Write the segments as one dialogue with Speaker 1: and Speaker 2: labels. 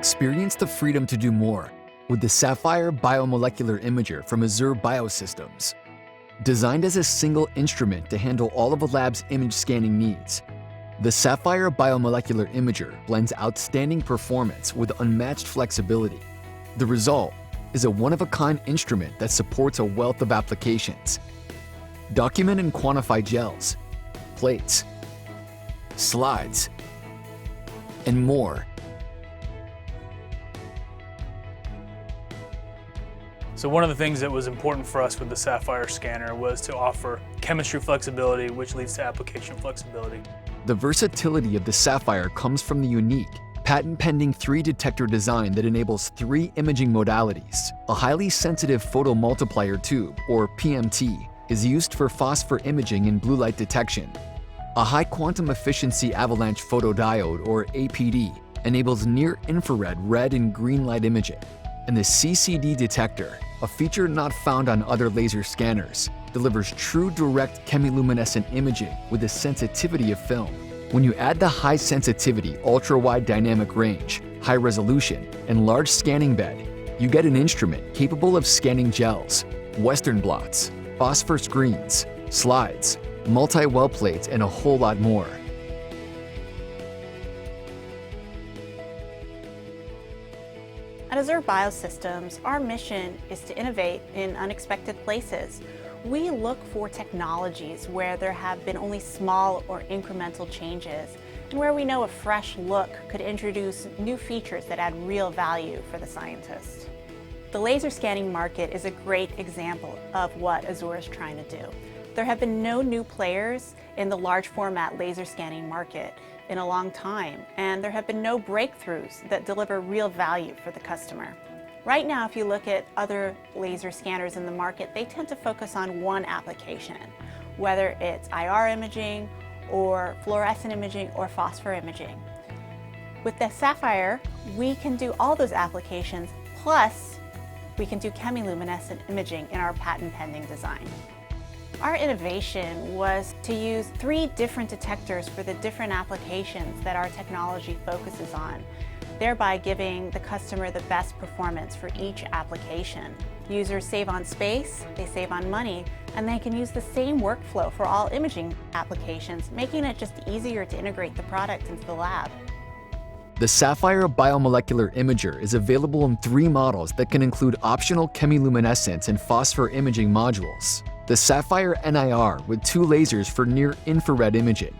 Speaker 1: Experience the freedom to do more with the Sapphire Biomolecular Imager from Azure Biosystems. Designed as a single instrument to handle all of a lab's image scanning needs, the Sapphire Biomolecular Imager blends outstanding performance with unmatched flexibility. The result is a one-of-a-kind instrument that supports a wealth of applications. Document and quantify gels, plates, slides, and more
Speaker 2: So one of the things that was important for us with the Sapphire scanner was to offer chemistry flexibility, which leads to application flexibility.
Speaker 1: The versatility of the Sapphire comes from the unique, patent-pending three-detector design that enables three imaging modalities. A highly sensitive photomultiplier tube, or PMT, is used for phosphor imaging and blue light detection. A high quantum efficiency avalanche photodiode, or APD, enables near-infrared red and green light imaging. And the CCD detector, a feature not found on other laser scanners, delivers true direct chemiluminescent imaging with the sensitivity of film. When you add the high sensitivity, ultra-wide dynamic range, high resolution, and large scanning bed, you get an instrument capable of scanning gels, western blots, phosphor screens, slides, multi-well plates, and a whole lot more.
Speaker 3: At Azure Biosystems, our mission is to innovate in unexpected places. We look for technologies where there have been only small or incremental changes and where we know a fresh look could introduce new features that add real value for the scientist. The laser scanning market is a great example of what Azure is trying to do. There have been no new players in the large format laser scanning market in a long time, and there have been no breakthroughs that deliver real value for the customer. Right now, if you look at other laser scanners in the market, they tend to focus on one application, whether it's IR imaging or fluorescent imaging or phosphor imaging. With the Sapphire, we can do all those applications, plus we can do chemiluminescent imaging in our patent pending design. Our innovation was to use three different detectors for the different applications that our technology focuses on, thereby giving the customer the best performance for each application. Users save on space, they save on money, and they can use the same workflow for all imaging applications, making it just easier to integrate the product into the lab.
Speaker 1: The Sapphire Biomolecular Imager is available in three models that can include optional chemiluminescence and phosphor imaging modules the Sapphire NIR with two lasers for near-infrared imaging,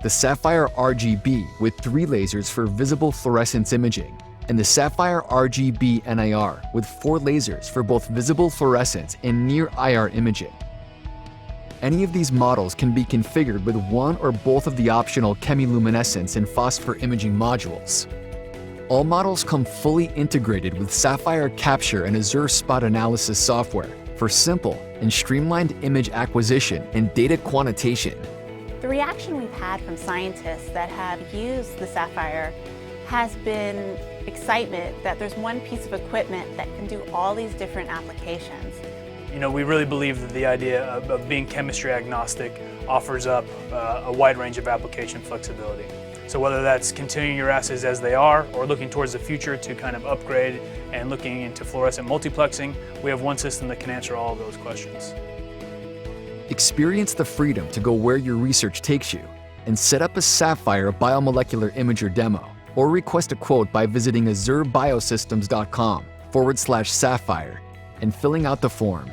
Speaker 1: the Sapphire RGB with three lasers for visible fluorescence imaging, and the Sapphire RGB NIR with four lasers for both visible fluorescence and near-IR imaging. Any of these models can be configured with one or both of the optional chemiluminescence and phosphor imaging modules. All models come fully integrated with Sapphire Capture and Azure Spot Analysis software for simple and streamlined image acquisition and data quantitation.
Speaker 3: The reaction we've had from scientists that have used the Sapphire has been excitement that there's one piece of equipment that can do all these different applications.
Speaker 2: You know, we really believe that the idea of, of being chemistry agnostic offers up uh, a wide range of application flexibility. So whether that's continuing your assays as they are or looking towards the future to kind of upgrade and looking into fluorescent multiplexing, we have one system that can answer all of those questions.
Speaker 1: Experience the freedom to go where your research takes you and set up a Sapphire biomolecular imager demo or request a quote by visiting azurebiosystems.com forward slash sapphire and filling out the form.